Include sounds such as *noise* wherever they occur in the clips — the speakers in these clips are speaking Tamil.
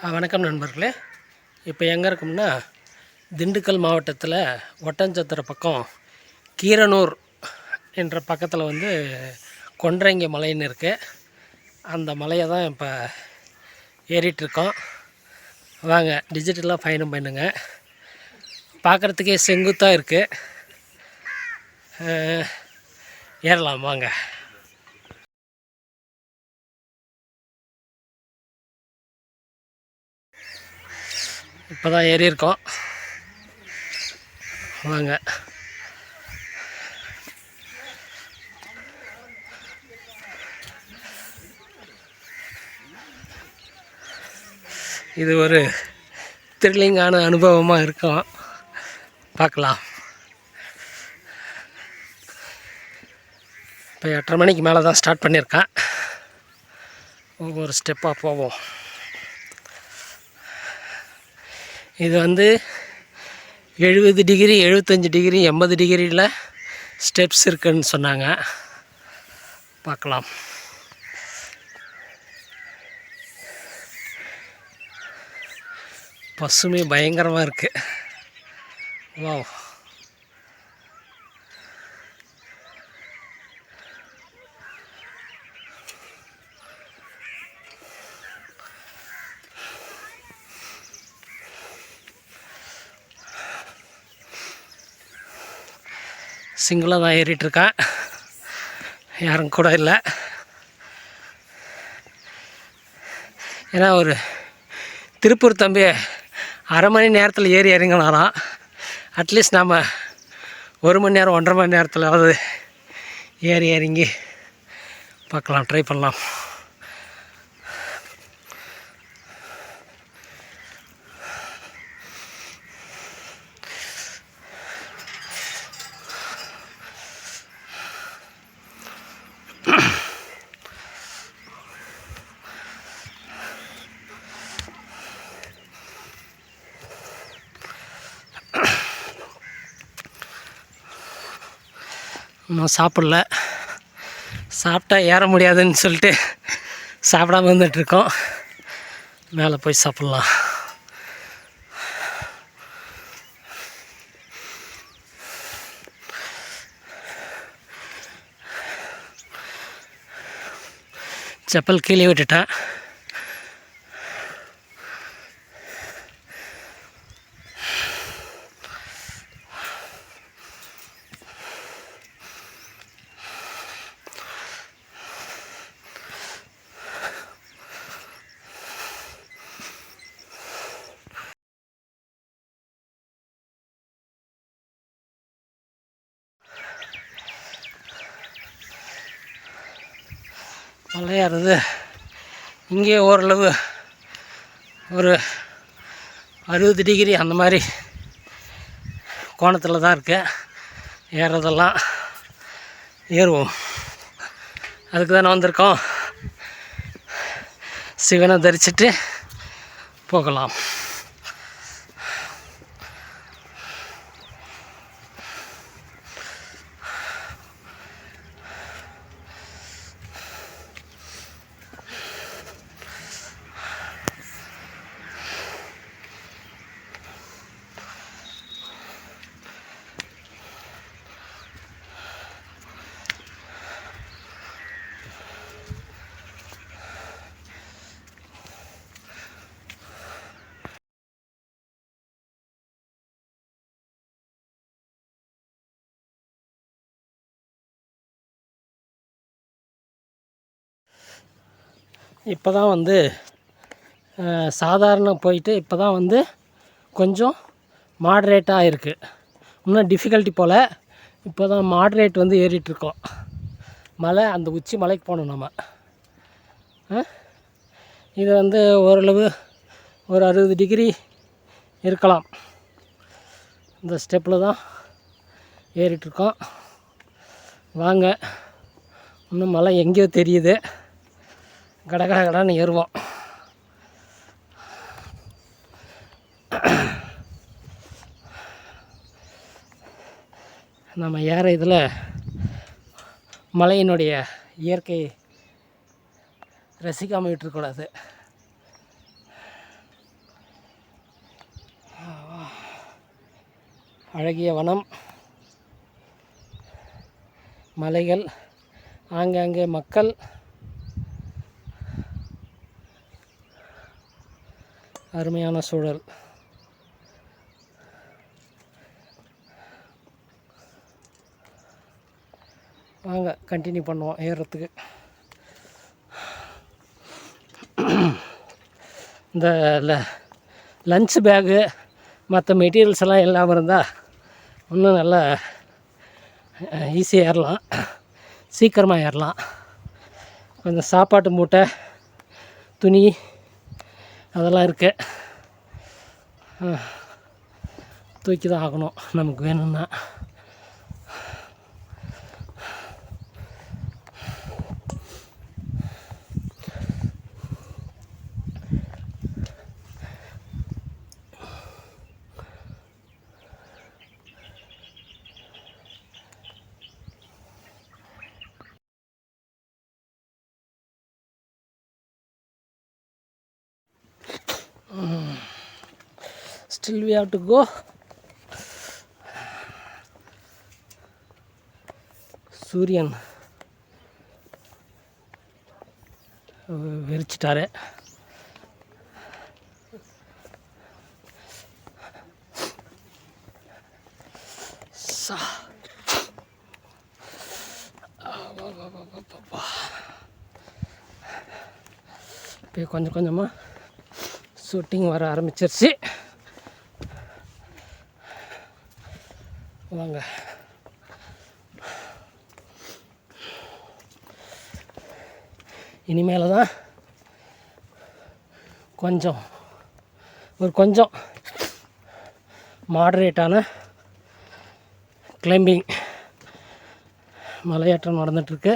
ஆ, வணக்கம் நண்பர்களே. இப்போ எங்கே இருக்கோம்னா திண்டுக்கல் மாவட்டத்தில் ஒட்டஞ்சத்திர பக்கம் கீரனூர் என்ற பக்கத்தில் வந்து கொன்றைங்க மலைன்னு இருக்குது அந்த மலையை தான் இப்போ ஏறிட்டுருக்கோம். வாங்க டிஜிட்டலாக பயணம் பண்ணுங்க. பார்க்குறதுக்கே செங்குத்தாக இருக்குது ஏறலாம் வாங்க. இப்போ தான் ஏறியிருக்கோம் வாங்க. இது ஒரு த்ரில்லிங்கான அனுபவமாக இருக்கும். பார்க்கலாம். இப்போ எட்டரை மணிக்கு மேலே தான் ஸ்டார்ட் பண்ணியிருக்கேன். ஒவ்வொரு ஸ்டெப்பாக போவோம். இது வந்து எழுபது டிகிரி எழுபத்தஞ்சி டிகிரி எண்பது டிகிரியில் ஸ்டெப்ஸ் இருக்குன்னு சொன்னாங்க. பார்க்கலாம். பசுமை பயங்கரமாக இருக்குது வாவ். சிங்கிளாக தான் ஏறிட்டுருக்கேன் யாரும் கூட இல்லை. ஏன்னா ஒரு திருப்பூர் தம்பி அரை மணி நேரத்தில் ஏறி இறங்கினாராம் அட்லீஸ்ட் நாம் ஒரு மணி நேரம் ஒன்றரை மணி நேரத்திலாவது ஏறி இறங்கி பார்க்கலாம் ட்ரை பண்ணலாம். இன்னும் சாப்பிடல. சாப்பிட்டா ஏற முடியாதுன்னு சொல்லிட்டு சாப்பிடாம இருந்துகிட்ருக்கோம் மேலே போய் சாப்பிட்லாம். செப்பல் கீழே விட்டுட்டேன். மலையாறது இங்கே ஓரளவு ஒரு அறுபது டிகிரி அந்த மாதிரி கோணத்தில் தான் இருக்குது ஏறுறதெல்லாம் ஏறுவோம். அதுக்கு தானே வந்திருக்கோம். சிவனை தரிச்சிட்டு போகலாம். இப்போ தான் வந்து சாதாரண போயிட்டு இப்போ தான் வந்து கொஞ்சம் மாட்ரேட்டாக இருக்குது இன்னும் டிஃபிகல்ட்டி போல் இப்போ தான் மாட்ரேட் வந்து ஏறிட்டுருக்கோம். மலை அந்த உச்சி மலைக்கு போகணும் நம்ம இது வந்து ஓரளவு ஒரு அறுபது டிகிரி இருக்கலாம். இந்த ஸ்டெப்பில் தான் ஏறிட்டுருக்கோம். வாங்க இன்னும் மலை எங்கேயோ தெரியுது. கட கடன்னு ஏறுவோம். நம்ம ஏற இதில் மலையினுடைய இயற்கை ரசிக்காமல் விட்டுருக்கூடாது அழகிய வனம் மலைகள் ஆங்காங்கே மக்கள் அருமையான சூழல். வாங்க கண்டினியூ பண்ணுவோம் ஏறுறதுக்கு. இந்த ல லஞ்ச் பேகு மற்ற மெட்டீரியல்ஸ் எல்லாம் இல்லாமல் இருந்தால் இன்னும் நல்லா ஈஸியாக ஏறலாம். சீக்கிரமாக ஏறலாம். கொஞ்சம் சாப்பாட்டு மூட்டை துணி அதெல்லாம் இருக்கு. தூக்கி தான் ஆகணும். நமக்கு வேணும்னா. Still we have to go. சூரியன் வெறிச்சிட்டாரு. சா. இப்போ கொஞ்சம் கொஞ்சமாக ஷூட்டிங் வர ஆரம்பிச்சிருச்சு. இனிமேல் தான் கொஞ்சம் ஒரு கொஞ்சம் மாடரேட்டான கிளைம்பிங் மலையேற்றம் நடந்துகிட்ருக்கு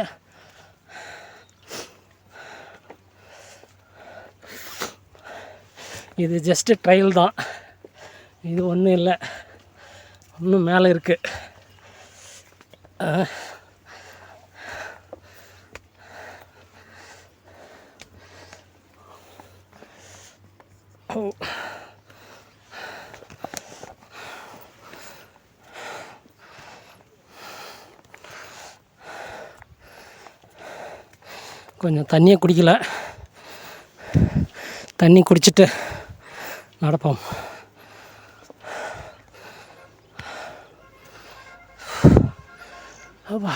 இது ஜஸ்ட்டு ட்ரையல் தான். இது ஒன்றும் இல்லை. இன்னும் மேலே இருக்குது ஓ கொஞ்சம் தண்ணியை குடிக்கல. தண்ணி குடிச்சிட்டு நடப்போம். அப்பா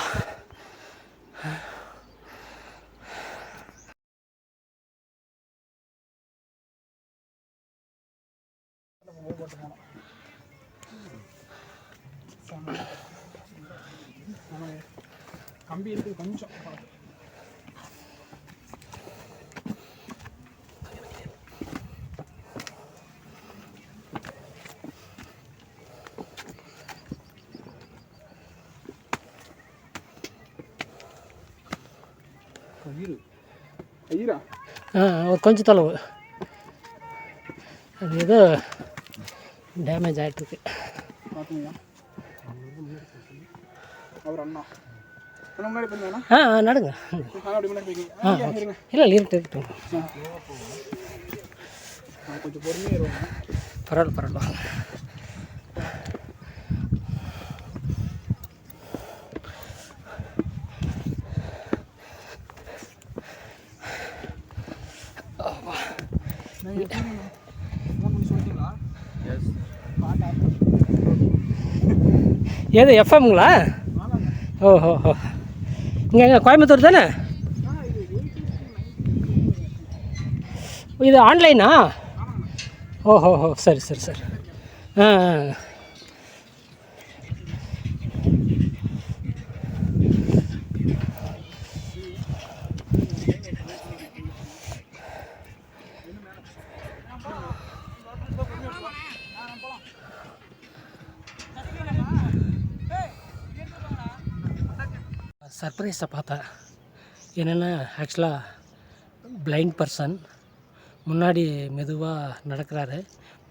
கம்பி இருக்குது கொஞ்சம் கயிறு கயிறா ஆ ஒரு கொஞ்சம் தொலைவு. அது ஏதோ டேமேஜ் ஆகிட்டுருக்கு ஆ ஆ நடுங்க. இருங்க. இல்லை இருக்கட்டும் இருக்கட்டும் பரவாயில்ல பரவாயில்ல. ஏது எஃப்எம்ங்களா ஓஹோ ஹோ இங்கே எங்கே கோயம்புத்தூர் தானே? இது ஆன்லைனா ஓஹோ ஹோ சரி சரி சரி. ஆ. சர்ப்ரைஸை பார்த்தேன். என்னென்னா ஆக்சுவலாக பிளைண்ட் பர்சன் முன்னாடி மெதுவாக நடக்கிறாரு.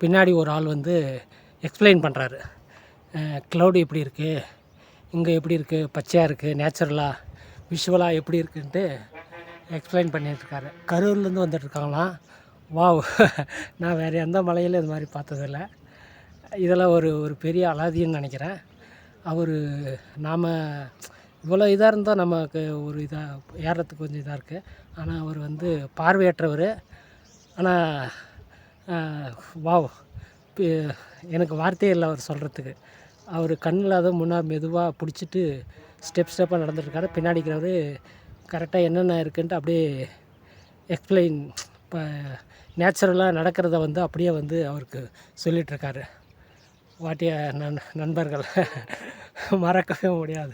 பின்னாடி ஒரு ஆள் வந்து எக்ஸ்பிளைன் பண்ணுறாரு க்ளவுட் எப்படி இருக்குது இங்கே எப்படி இருக்குது பச்சையாக இருக்குது நேச்சுரலாக விஷுவலாக எப்படி இருக்குன்ட்டு எக்ஸ்பிளைன் பண்ணிட்டுருக்காரு கரூர்லேருந்து வந்துட்டுருக்காங்களாம் வாவ். *laughs* நான் வேறு எந்த மலையிலும் இது மாதிரி பார்த்ததில்ல. இதெல்லாம் ஒரு ஒரு பெரிய அலாதின்னு நினைக்கிறேன். அவர் நாம் இவ்வளோ இதாக இருந்தால் நமக்கு ஒரு இதாக ஏறுறதுக்கு கொஞ்சம் இதாக இருக்குது. ஆனால் அவர் வந்து பார்வையற்றவர். ஆனால் வாவ் பி- எனக்கு வார்த்தையே இல்லை அவர் சொல்கிறதுக்கு. அவர் கண்ணில் அதை முன்னாடி மெதுவாக பிடிச்சிட்டு ஸ்டெப் ஸ்டெப்பாக நடந்துட்டுருக்காரு. பின்னாடி இருக்கிறவர் கரெக்டாக என்னென்ன இருக்குன்ட்டு அப்படியே எக்ஸ்பிளைன் இப்போ நேச்சுரலாக நடக்கிறத வந்து அப்படியே வந்து அவருக்கு சொல்லிகிட்ருக்காரு வாட்டிய நண் நண்பர்கள் மறக்கவே முடியாது.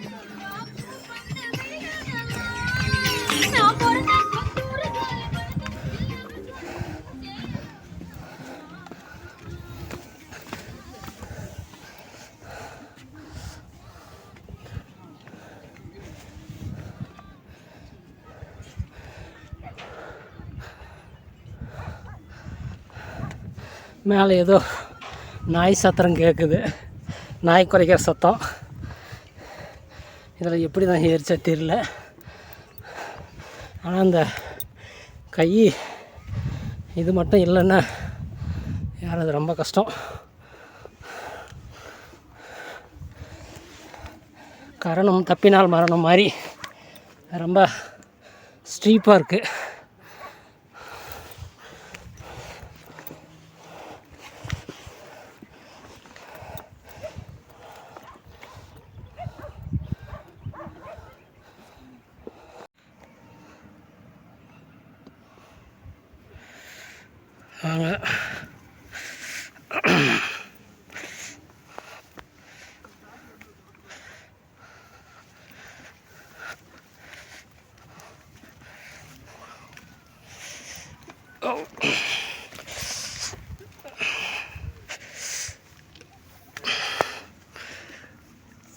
மேலே ஏதோ நாய் சத்திரம் கேட்குது நாய் குறைக்கிற சத்தம். இதில் எப்படி தான் ஏறிச்சா தெரியல. ஆனால் அந்த கை இது மட்டும் இல்லைன்னா யாராவது ரொம்ப கஷ்டம். கரணம் தப்பினால் மரணம் மாதிரி. ரொம்ப ஸ்ட்ரீப்பாக இருக்குது போகிறாங்க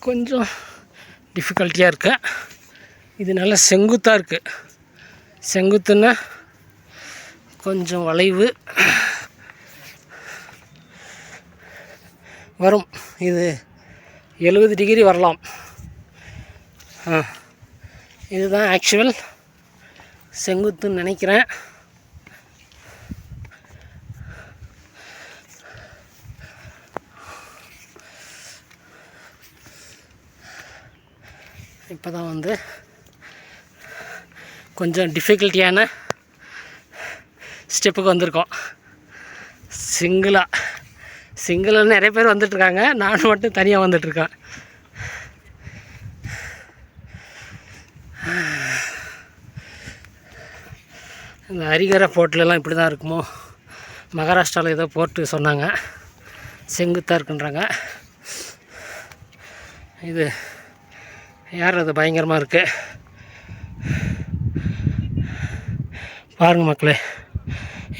கொஞ்சம் டிஃபிகல்ட்டியாக இருக்கு. இது நல்லா செங்குத்தாக இருக்குது செங்குத்துன்னா கொஞ்சம் வளைவு. இது எழுபது டிகிரி வரலாம். இதுதான் ஆக்சுவல் செங்குத்துன்னு நினைக்கிறேன். இப்போ தான் வந்து கொஞ்சம் டிஃபிகல்ட்டியான ஸ்டெப்புக்கு வந்திருக்கோம். சிங்கிளாக சிங்கிள் நிறைய பேர் வந்துட்டுருக்காங்க. நான் மட்டும் தனியாக வந்துட்டுருக்கேன். இந்த ஹரிகர போர்ட்லலாம் இப்படி தான் இருக்குமோ? மகாராஷ்டிராவில் ஏதோ போர்ட்டு சொன்னாங்க. செங்குத்தாக இருக்குன்றாங்க. இது யார் அது? பயங்கரமாக இருக்குது பாருங்கள் மக்களே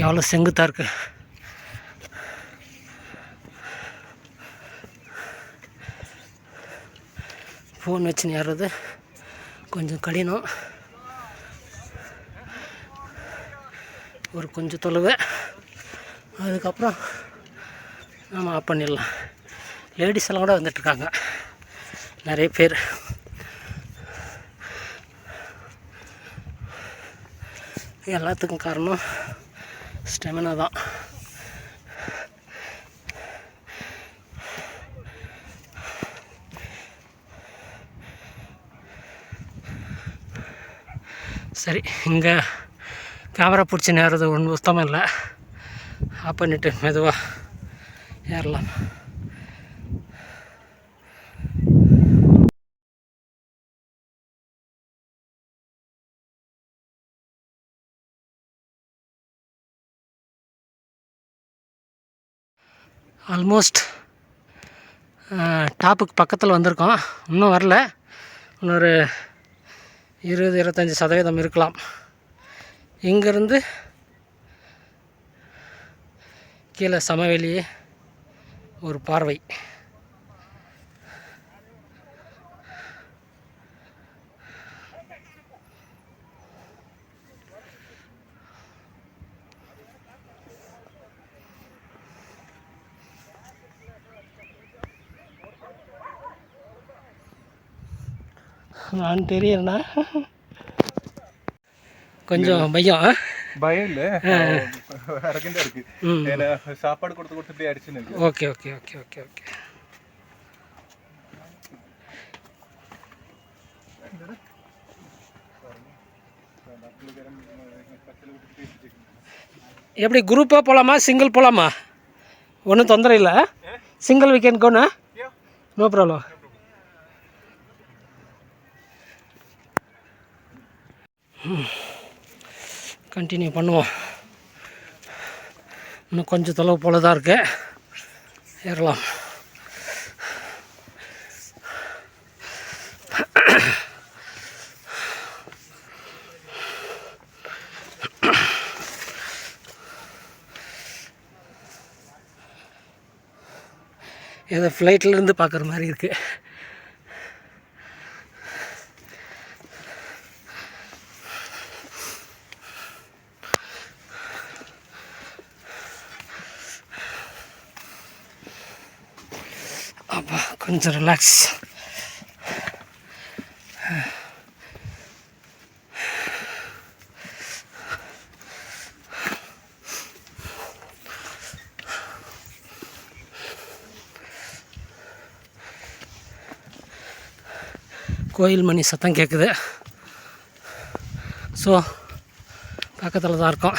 எவ்வளோ செங்குத்தாக இருக்குது ஃபோன் வச்சு ஏறுறது கொஞ்சம் கடினம். ஒரு கொஞ்சம் தொலைவு. அதுக்கப்புறம் நம்ம ஆஃப் பண்ணிடலாம். லேடிஸ் எல்லாம் கூட வந்துட்டுருக்காங்க. நிறைய பேர். எல்லாத்துக்கும் காரணம் ஸ்டெமினா தான். சரி இங்கே கேமரா பிடிச்சி நேரது ஒன்றும் சுத்தமாக இல்லை. ஆஃப் பண்ணிவிட்டு மெதுவாக ஏறலாம். ஆல்மோஸ்ட் டாப்புக்கு பக்கத்தில் வந்திருக்கோம். இன்னும் வரல. இன்னொரு இருபது இருபத்தஞ்சி சதவீதம் இருக்கலாம். இங்கேருந்து கீழே சமவெளி ஒரு பார்வை. நான் தெரியறேண்ணா கொஞ்சம் பையம்? பயம் இல்ல. அரகண்டா இருக்கு. ஏன்னா சாப்பாடு கொடுத்து கொடுத்து இப்படி அடிச்சுன்னு okay okay okay okay okay. எப்படி குரூப்பாக போகலாமா சிங்கிள் போகலாமா ஒன்றும் தொந்தரவு இல்லை சிங்கிள் வீக்கெண்ட் கோண்ணா நோ ப்ராப்ளம் கண்டினியூ பண்ணுவோம். இன்னும் கொஞ்சம் தொலைவு போல தான் இருக்கு. ஏறலாம். ஏதோ ஃப்ளைட்லேருந்து பார்க்குற மாதிரி இருக்குது அப்பா கொஞ்சம் ரிலாக்ஸ் கோயில் மணி சத்தம் கேட்குது ஸோ பக்கத்தில் தான் இருக்கோம்.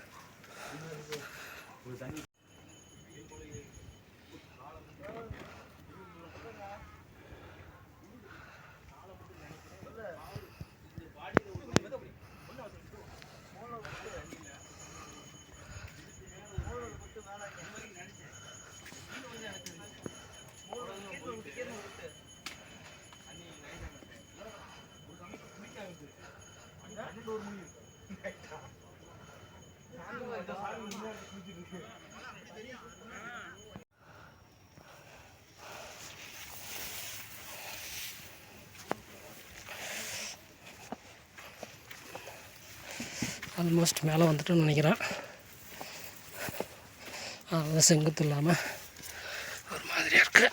咱们这是不咱 ஆல்மோஸ்ட் மேலே வந்துட்டோம்னு நினைக்கிறேன். அது செங்குத்து இல்லாமல் ஒரு மாதிரியாக இருக்குது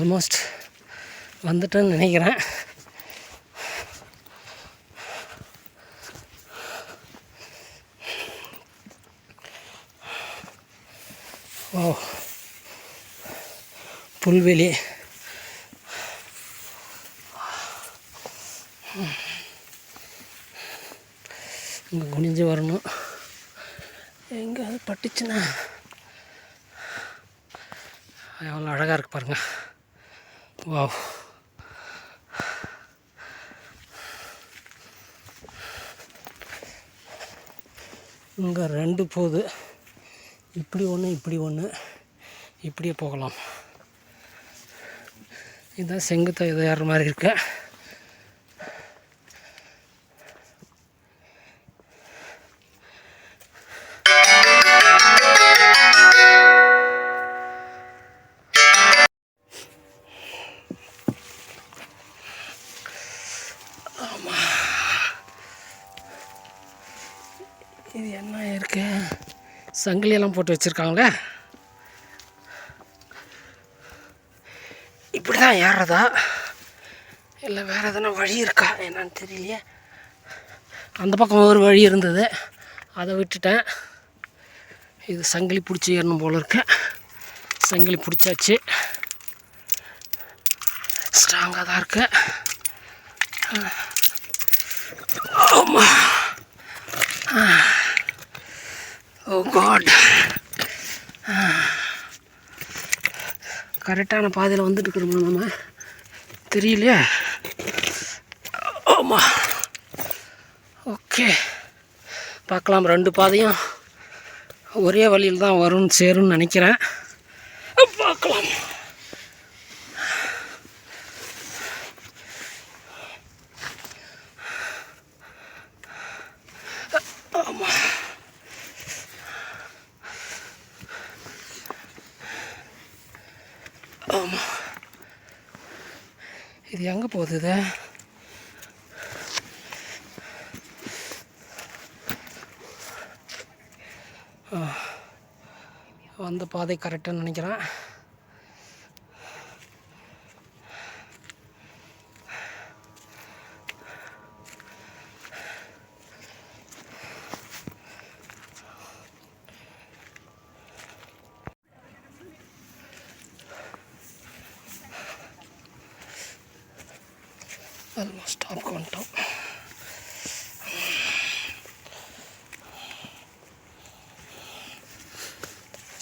ஆல்மோஸ்ட் வந்துட்டேன்னு நினைக்கிறேன். ஓ. புல்வெளி. இங்கே குனிஞ்சு வரணும். எங்கே அது பட்டுச்சுன்னா எவ்வளோ அழகாக இருக்கு பாருங்கள் வா இங்கே ரெண்டு போகுது. இப்படி ஒன்று இப்படி ஒன்று இப்படியே போகலாம். இதுதான் செங்குத்த இது ஏறுற மாதிரி இருக்குது என்ன சங்கிலியெல்லாம் போட்டு வச்சுருக்காங்களே இப்படி தான் ஏறுறதா? இல்லை வேறு எதனா வழி இருக்கா என்னன்னு தெரியலையே. அந்த பக்கம் ஒரு வழி இருந்தது. அதை விட்டுட்டேன். இது சங்கிலி பிடிச்சி ஏறணும் போல இருக்கு. சங்கிலி பிடிச்சாச்சு. ஸ்ட்ராங்காக தான் இருக்கு. ஆமாம் Oh, ஓ காட் கரெக்டான பாதையில் வந்துட்டுருக்குறோம் நம்ம. தெரியலையே? ஆமாம் ஓகே பார்க்கலாம். ரெண்டு பாதையும் ஒரே வழியில் தான் வரும்னு சேரும்னு நினைக்கிறேன் பார்க்கலாம் ஆமாம் இது எங்கே போகுது இது? வந்த பாதை கரெக்டாக நினைக்கிறேன் ஆல்மோஸ்ட் ஸ்டாப் வந்துட்டோம்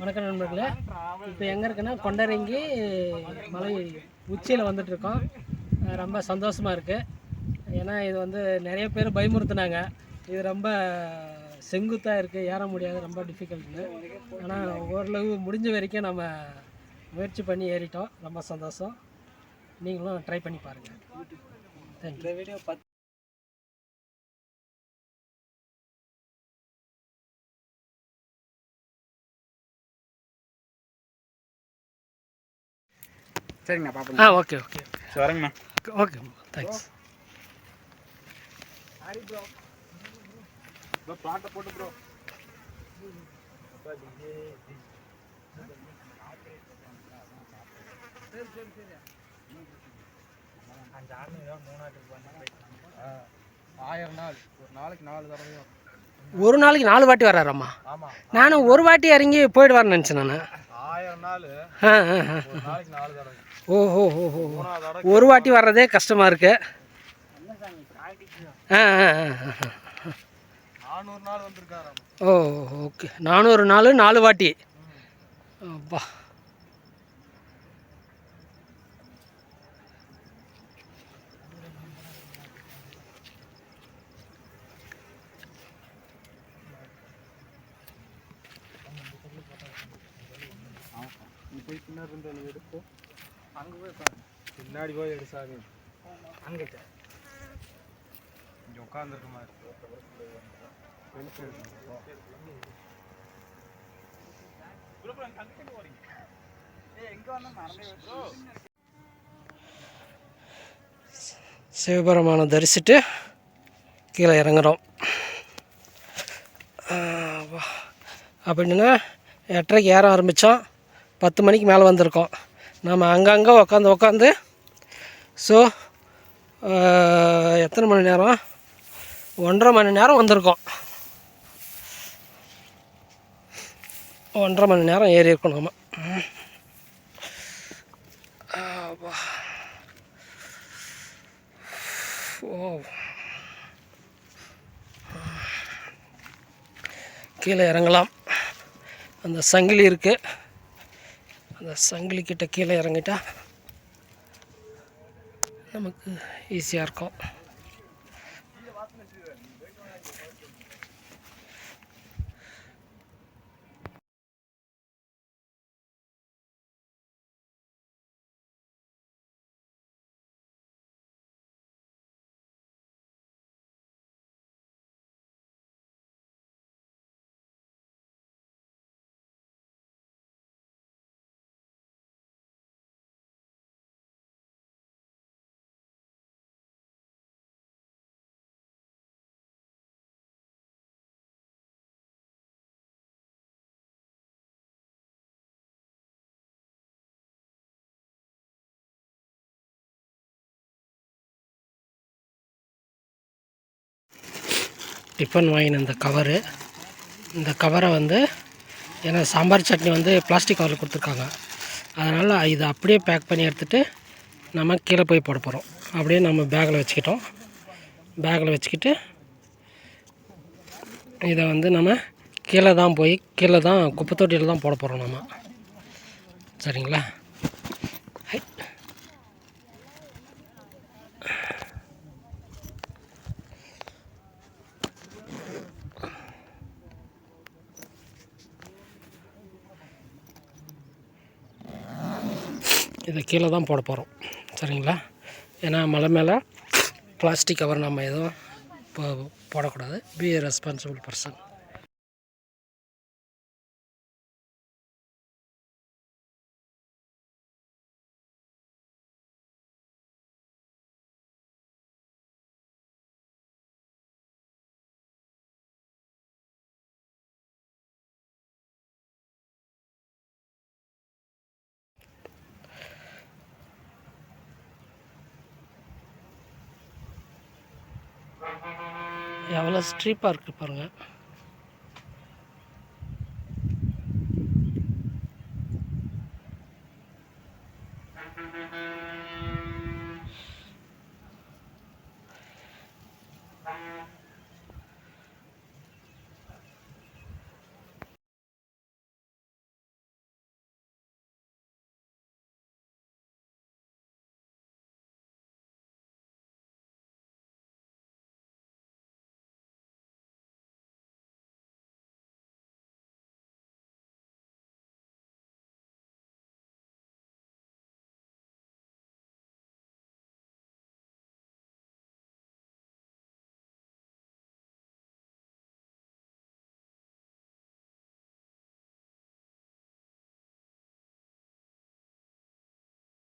வணக்கம் நண்பர்களே. இப்போ எங்கே இருக்குன்னா கொண்டரங்கி மலை உச்சியில் வந்துட்டுருக்கோம். ரொம்ப சந்தோஷமாக இருக்குது ஏன்னா இது வந்து நிறைய பேர் பயமுறுத்துனாங்க. இது ரொம்ப செங்குத்தாக இருக்குது ஏற முடியாது ரொம்ப டிஃபிகல்ட்டு ஆனால் ஓரளவு முடிஞ்ச வரைக்கும் நம்ம முயற்சி பண்ணி ஏறிட்டோம். ரொம்ப சந்தோஷம். நீங்களும் ட்ரை பண்ணி பாருங்கள் தேங்க்யூ சரிங்கண்ணா பார்ப்போம். ஆ ஓகே ஓகே. வரேங்கண்ணா. ஓகே தேங்க்ஸ் பிளாட்டை போட்டு ப்ரோ ஆயிரம் நாள் ஒரு நாளைக்கு நாலு தடவையும் ஒரு நாளைக்கு நாலு வாட்டி வர்றாராம்மா. நானும் ஒரு வாட்டி இறங்கி போயிடுவார்னு நினச்சேன் நான். ஆயிரம் நாள். நாளைக்கு நாலு தடவை. ஓஹோ ஓஹோ ஒரு வாட்டி வர்றதே கஷ்டமாக இருக்கு. ஆ ஓ ஓகே. நானூறு நாள் நாலு வாட்டி. அப்பா. போய் பின்னாடி இருந்து எடுப்போம் எடுத்து அங்கே போய் பாரு பின்னாடி போய் எடு சாமி. அங்கிட்ட. இங்கே உட்காந்துருக்க மாதிரி. சிவபெருமானை தரிசிட்டு கீழே இறங்குறோம். அப்படின்னா எட்டரைக்கு ஏற ஆரம்பித்தோம் பத்து மணிக்கு மேலே வந்திருக்கோம். நம்ம அங்கங்கே உக்காந்து உக்காந்து ஸோ uh, எத்தனை மணி நேரம்? ஒன்றரை மணி நேரம் வந்திருக்கோம். ஒன்றரை மணி நேரம் ஏறி இருக்கோம் நம்ம ஓ கீழே இறங்கலாம். அந்த சங்கிலி இருக்குது அந்த சங்கிலி கிட்ட கீழே இறங்கிட்டா நமக்கு ஈஸியாக இருக்கும். டிஃபன் வாங்கின இந்த கவரு. இந்த கவரை வந்து ஏன்னா சாம்பார் சட்னி வந்து பிளாஸ்டிக் கவரில் கொடுத்துருக்காங்க. அதனால் இதை அப்படியே பேக் பண்ணி எடுத்துகிட்டு நம்ம கீழே போய் போட போகிறோம் அப்படியே நம்ம பேக்கில் வச்சுக்கிட்டோம். பேக்கில் வச்சுக்கிட்டு இதை வந்து நம்ம கீழே தான் போய் கீழே தான் குப்பை தொட்டியில் தான் போட போகிறோம் நம்ம. சரிங்களா? இதை கீழே தான் போட போகிறோம். சரிங்களா? ஏன்னா மலை மேலே பிளாஸ்டிக் கவர் நம்ம எதுவும் இப்போ போடக்கூடாது. பி ரெஸ்பான்சிபிள் பர்சன் எவ்வளோ ஸ்ட்ரீப்பாக இருக்குது பாருங்கள்